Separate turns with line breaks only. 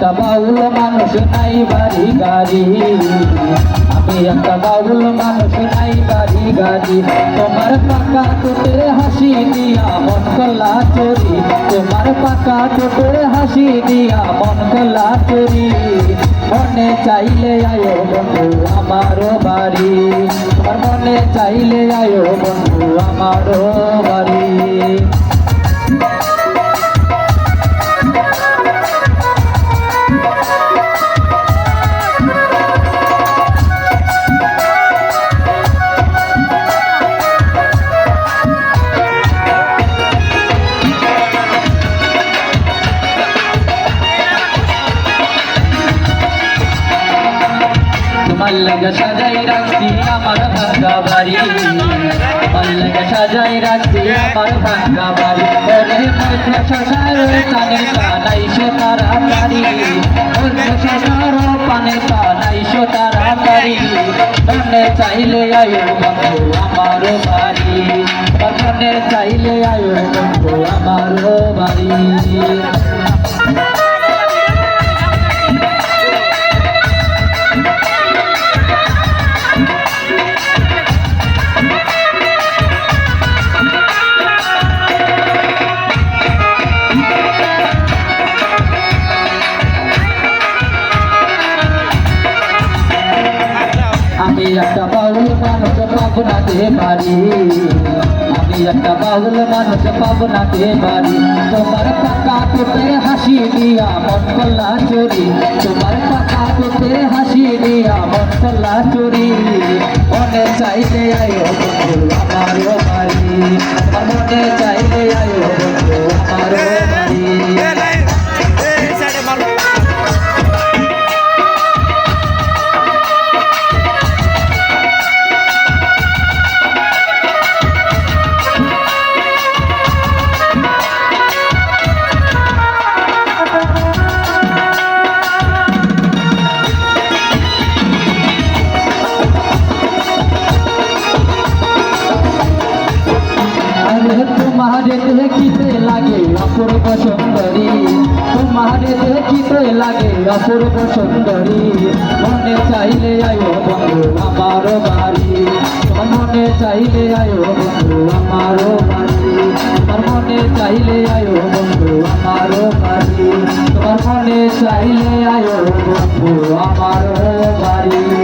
একটা বাউল মানুষ নাই বাড়ি গাড়ি। আমি একটা বাউল মানুষ নাই বাড়ি গাড়ি। তোমার পাকা টোটে হাসি দিয়া মন কলা চুরি। তোমার পাকা টোটে হাসি দিয়া মন কলা চুরি। মনে চাইলে আয়ো বন্ধু, আমারও বাড়ি। মনে চাইলে আয়ো বন্ধু, আমারও বাড়ি। লাগে সাজাই রাখছি, আমার ভাঙ্গা বাড়ি। লাগে সাজাই রাখছি, আমার ভাঙ্গা বাড়ি। ওরে মধ্যে সাজার কানে কানাইশো তাড়াতাড়ি মধ্যে সাজার পানে কানাইশো তাড়াতাড়ি মনে চাইলে আয়ো আমার বাড়ি। মনে চাইলে আয়ো আমার বাড়ি। আমি একটা বাউল মানুষ পাবনাতে পারি আমি একটা বাউল মানুষ পাবনাতে পারি তোমার পাকা তোতে হাসি দিয়া মন কল্লা চুরি। তোমার পাকা তোতে হাসি দিয়া মন কল্লা চুরি। মনে চাইলে আয়ো আমার বাড়ি। মনে চাইলে তোমারে দেখিতে লাগে, অপূর্ব সুন্দরী। তোমারে দেখিতে লাগে, অপূর্ব সুন্দরী। মনে চাইলে আয়ো বন্ধু, আমার বাড়ি। মনে চাইলে আয়ো বন্ধু, আমার বাড়ি। তোমার মনে চাইলে আয়ো বন্ধু, আমার বাড়ি। তোমার মনে চাইলে আয়ো বন্ধু, আমার বাড়ি।